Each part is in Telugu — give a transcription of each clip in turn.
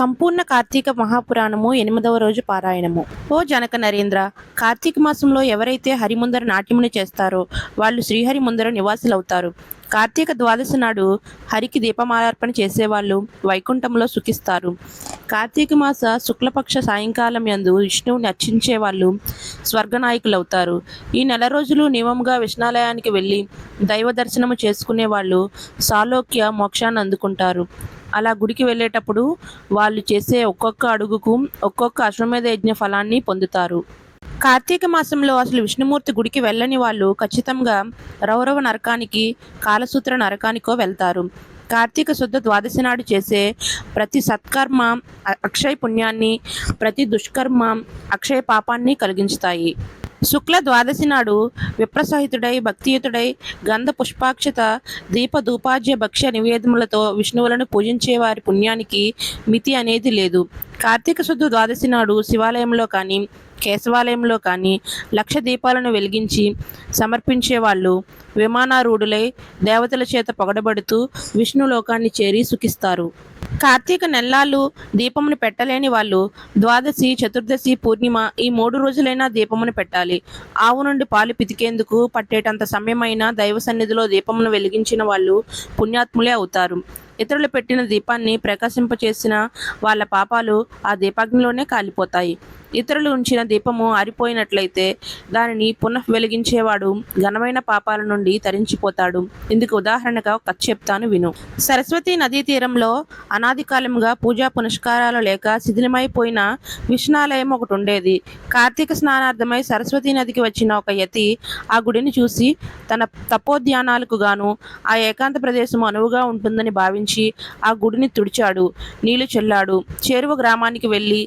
సంపూర్ణ కార్తీక మహాపురాణము ఎనిమిదవ రోజు పారాయణము. ఓ జనక నరేంద్ర కార్తీక మాసంలో ఎవరైతే హరిముందర నాట్యమును చేస్తారో వాళ్ళు శ్రీహరి ముందర నివాసులవుతారు. కార్తీక ద్వాదశి నాడు హరికి దీపమాలార్పణ చేసేవాళ్ళు వైకుంఠంలో సుఖిస్తారు. కార్తీక మాస శుక్లపక్ష సాయంకాలం యందు విష్ణువుని అర్చించే వాళ్ళు స్వర్గనాయకులవుతారు. ఈ నెల రోజులు నియమంగా విష్ణాలయానికి వెళ్ళి దైవ దర్శనము చేసుకునే వాళ్ళు సాలోక్య మోక్షాన్ని అందుకుంటారు. అలా గుడికి వెళ్ళేటప్పుడు వాళ్ళు చేసే ఒక్కొక్క అడుగుకు ఒక్కొక్క అశ్వమేధ యజ్ఞ ఫలాన్ని పొందుతారు. కార్తీక మాసంలో అసలు విష్ణుమూర్తి గుడికి వెళ్ళని వాళ్ళు ఖచ్చితంగా రౌరవ నరకానికి కాలసూత్ర నరకానికో వెళ్తారు. కార్తీక శుద్ధ ద్వాదశి నాడు చేసే ప్రతి సత్కర్మ అక్షయ పుణ్యాన్ని ప్రతి దుష్కర్మ అక్షయ పాపాన్ని కలిగించుతాయి. శుక్ల ద్వాదశి నాడు విప్రసహితుడై భక్తియుతుడై గంధ పుష్పాక్షత దీప దూపాజ్య భక్ష్య నివేదములతో విష్ణువులను పూజించే వారి పుణ్యానికి మితి అనేది లేదు. కార్తీక శుద్ధ ద్వాదశి నాడు శివాలయంలో కానీ కేశవాలయంలో కానీ లక్ష దీపాలను వెలిగించి సమర్పించే వాళ్ళు విమానారూఢులై దేవతల చేత పొగడబడుతూ విష్ణు లోకాన్ని చేరి సుఖిస్తారు. కార్తీక నెల్లాళ్ళు దీపమును పెట్టలేని వాళ్ళు ద్వాదశి చతుర్దశి పూర్ణిమ ఈ మూడు రోజులైనా దీపమును పెట్టాలి. ఆవు నుండి పాలు పితికేందుకు పట్టేటంత సమయమైన దైవ సన్నిధిలో దీపమును వెలిగించిన వాళ్ళు పుణ్యాత్ములే అవుతారు. ఇతరులు పెట్టిన దీపాన్ని ప్రకాశింపచేసిన వాళ్ళ పాపాలు ఆ దీపాగ్నిలోనే కాలిపోతాయి. ఇతరులు ఉంచిన దీపము ఆరిపోయినట్లయితే దానిని పునః వెలిగించేవాడు ఘనమైన పాపాల నుండి తరించిపోతాడు. ఇందుకు ఉదాహరణగా ఒక కథ చెప్తాను విను. సరస్వతి నదీ తీరంలో అనాది కాలంగా పూజా పునస్కారాలు లేక శిథిలమైపోయిన విష్ణాలయం ఒకటి ఉండేది. కార్తీక స్నానార్థమై సరస్వతి నదికి వచ్చిన ఒక యతి ఆ గుడిని చూసి తన తపోధ్యానాలకు గాను ఆ ఏకాంత ప్రదేశం అనువుగా ఉంటుందని భావించి ఆ గుడిని తుడిచాడు. నీళ్ళు చల్లాడు. చేరువ గ్రామానికి వెళ్ళి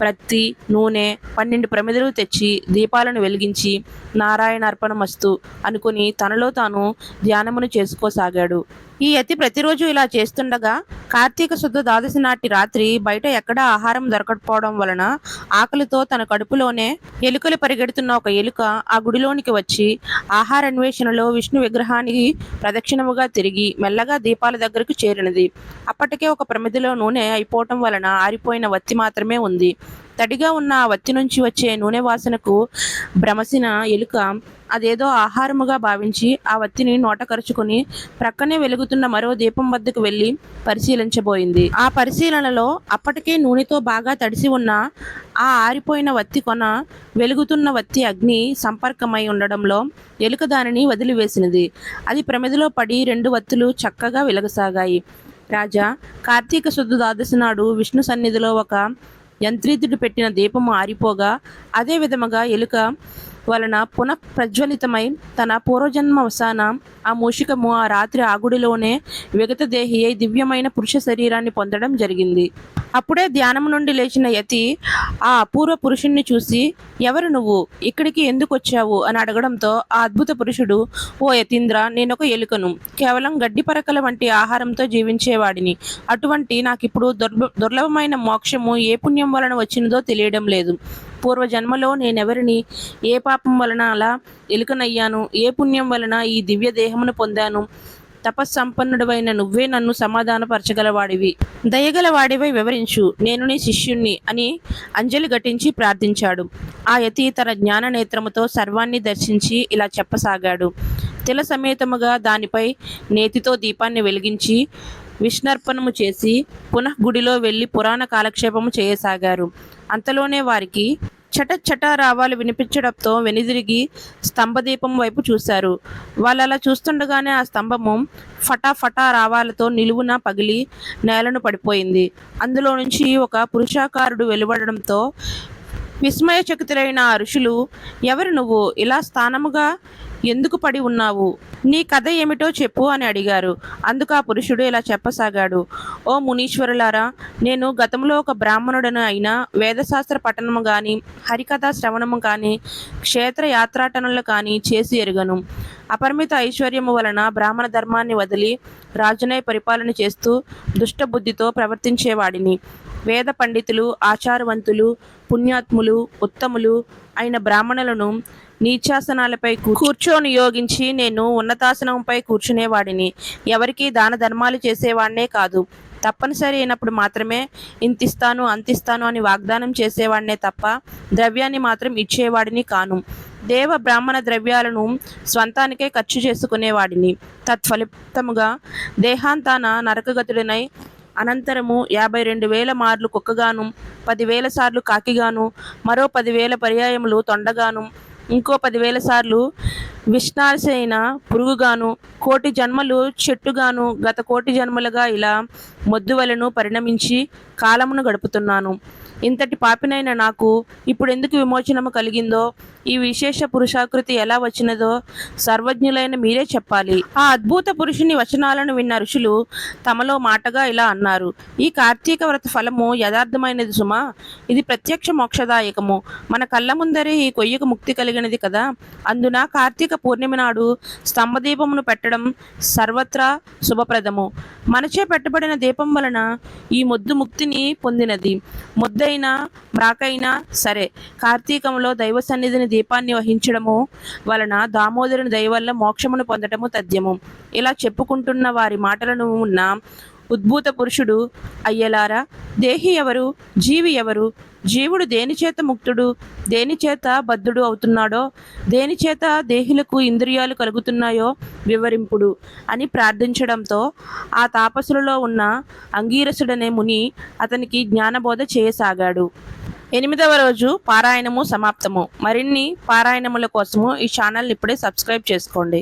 ప్రత్తి నూనె పన్నెండు ప్రమిదలు తెచ్చి దీపాలను వెలిగించి నారాయణ అర్పణమస్తు అనుకుని తనలో తాను ధ్యానమును చేసుకోసాగాడు. ఈ యతి ప్రతిరోజు ఇలా చేస్తుండగా కార్తీక శుద్ధ ద్వాదశి నాటి రాత్రి బయట ఎక్కడా ఆహారం దొరకకపోవడం వలన ఆకలితో తన కడుపులోనే ఎలుకలు పరిగెడుతున్న ఒక ఎలుక ఆ గుడిలోనికి వచ్చి ఆహార అన్వేషణలో విష్ణు విగ్రహానికి ప్రదక్షిణముగా తిరిగి మెల్లగా దీపాల దగ్గరకు చేరినది. అప్పటికే ఒక ప్రమిదిలో నూనె అయిపోవటం వలన ఆరిపోయిన వత్తి మాత్రమే ఉంది. తడిగా ఉన్న ఆ వత్తి నుంచి వచ్చే నూనె వాసనకు భ్రమసిన ఎలుక అదేదో ఆహారముగా భావించి ఆ వత్తిని నోటకరుచుకుని ప్రక్కనే వెలుగుతున్న మరో దీపం వద్దకు వెళ్ళి పరిశీలించబోయింది. ఆ పరిశీలనలో అప్పటికే నూనెతో బాగా తడిసి ఉన్న ఆ ఆరిపోయిన వత్తి కొన వెలుగుతున్న వత్తి అగ్ని సంపర్కమై ఉండడంలో ఎలుక దానిని వదిలివేసినది. అది ప్రమిదిలో పడి రెండు వత్తులు చక్కగా వెలగసాగాయి. రాజా కార్తీక శుద్ధ ద్వాదశి నాడు విష్ణు సన్నిధిలో ఒక యంత్రితుడు పెట్టిన దీపము ఆరిపోగా అదే విధముగా ఎలుక వలన పునః ప్రజ్వలితమై తన పూర్వజన్మ వసాన ఆ మూషికము ఆ రాత్రి ఆగుడిలోనే విగత దేహి అయి దివ్యమైన పురుష శరీరాన్ని పొందడం జరిగింది. అప్పుడే ధ్యానం నుండి లేచిన యతి ఆ అపూర్వ పురుషుణ్ణి చూసి ఎవరు నువ్వు? ఇక్కడికి ఎందుకు వచ్చావు? అని అడగడంతో ఆ అద్భుత పురుషుడు ఓ యతీంద్ర నేనొక ఎలుకను. కేవలం గడ్డి పరకల వంటి ఆహారంతో జీవించేవాడిని. అటువంటి నాకిప్పుడు దుర్భ దుర్లభమైన మోక్షము ఏ పుణ్యం వలన వచ్చినదో తెలియడం లేదు. పూర్వ జన్మలో నేనెవరిని? ఏ పాపం వలన అలా ఎలుకనయ్యాను? ఏ పుణ్యం వలన ఈ దివ్య దేహమును పొందాను? తపస్సంపన్నుడవైన నువ్వే నన్ను సమాధానపరచగలవాడివి. దయగలవాడివై వివరించు. నేను నీ శిష్యుణ్ణి అని అంజలి ఘటించి ప్రార్థించాడు. ఆ యతి తన జ్ఞాన నేత్రముతో సర్వాన్ని దర్శించి ఇలా చెప్పసాగాడు. తిల సమేతముగా దానిపై నేతితో దీపాన్ని వెలిగించి విష్ణర్పణము చేసి పునః గుడిలో వెళ్ళి పురాణ కాలక్షేపము చేయసాగారు. అంతలోనే వారికి చట చట రావాలు వినిపించడంతో వెనుదిరిగి స్తంభదీపం వైపు చూశారు. వాళ్ళు అలా చూస్తుండగానే ఆ స్తంభము ఫటా ఫటా రావాలతో నిలువున పగిలి నేలను పడిపోయింది. అందులో నుంచి ఒక పురుషాకారుడు వెలువడడంతో విస్మయచకితులైన ఋషులు ఎవరు నువ్వు? ఇలా స్థానముగా ఎందుకు పడి ఉన్నావు? నీ కథ ఏమిటో చెప్పు అని అడిగారు. అందుకు ఆ పురుషుడు ఇలా చెప్పసాగాడు. ఓ మునీశ్వరులారా నేను గతంలో ఒక బ్రాహ్మణుడను అయినా వేదశాస్త్ర పఠనము కానీ హరికథా శ్రవణము కానీ క్షేత్ర యాత్రాటనలు కానీ చేసి ఎరుగను. అపరిమిత ఐశ్వర్యము వలన బ్రాహ్మణ ధర్మాన్ని వదిలి రాజునై పరిపాలన చేస్తూ దుష్టబుద్ధితో ప్రవర్తించేవాడిని. వేద పండితులు ఆచారవంతులు పుణ్యాత్ములు ఉత్తములు అయిన బ్రాహ్మణులను నీచాసనాలపై కూర్చోనియోగించి యోగించి నేను ఉన్నతాసనంపై కూర్చునేవాడిని. ఎవరికి దాన ధర్మాలు చేసేవాడినే కాదు. తప్పనిసరి అయినప్పుడు మాత్రమే ఇంతిస్తాను అంతిస్తాను అని వాగ్దానం చేసేవాడినే తప్ప ద్రవ్యాన్ని మాత్రం ఇచ్చేవాడిని కాను. దేవ బ్రాహ్మణ ద్రవ్యాలను స్వంతానికే ఖర్చు చేసుకునేవాడిని. తత్ఫలితముగా దేహాంతాన నరకగతుడినై అనంతరము యాభై రెండు వేల మార్లు కుక్కగాను పదివేల సార్లు కాకిగాను మరో పదివేల పర్యాయములు తొండగాను ఇంకో పదివేల సార్లు విష్ణాసైన పురుగుగాను కోటి జన్మలు చెట్టుగాను గత కోటి జన్మలుగా ఇలా మొద్దువలను పరిణమించి కాలమును గడుపుతున్నాను. ఇంతటి పాపినైన నాకు ఇప్పుడు ఎందుకు విమోచనము కలిగిందో ఈ విశేష పురుషాకృతి ఎలా వచ్చినదో సర్వజ్ఞులైన మీరే చెప్పాలి. ఆ అద్భుత పురుషుని వచనాలను విన్న ఋషులు తమలో మాటగా ఇలా అన్నారు. ఈ కార్తీక వ్రత ఫలము యథార్థమైనది సుమా. ఇది ప్రత్యక్ష మోక్షదాయకము. మన కళ్ళ ముందరే ఈ కొయ్యకు ముక్తి కలిగినది కదా. అందున కార్తీక పూర్ణిమ నాడు స్తంభదీపమును పెట్టడం సర్వత్రా శుభప్రదము. మనచే పెట్టబడిన దీపం వలన ఈ ముద్దు ముక్తిని పొందినది. ముద్దైనా మ్రాకైనా సరే. కార్తీకంలో దైవ సన్నిధిని దీపాన్ని వహించడము వలన దామోదరుని దయవల్ల మోక్షమును పొందటము తథ్యము. ఇలా చెప్పుకుంటున్న వారి మాటలను ఉన్న ఉద్భూత పురుషుడు అయ్యలారా దేహి ఎవరు జీవి ఎవరు జీవుడు దేనిచేత ముక్తుడు దేనిచేత బద్ధుడు అవుతున్నాడో దేనిచేత దేహిలకు దేహులకు ఇంద్రియాలు కలుగుతున్నాయో వివరింపుడు అని ప్రార్థించడంతో ఆ తాపసులలో ఉన్న అంగీరసుడనే ముని అతనికి జ్ఞానబోధ చేయసాగాడు. ఎనిమిదవ రోజు పారాయణము సమాప్తము. మరిన్ని పారాయణముల కోసము ఈ ఛానల్ ఇప్పుడే సబ్స్క్రైబ్ చేసుకోండి.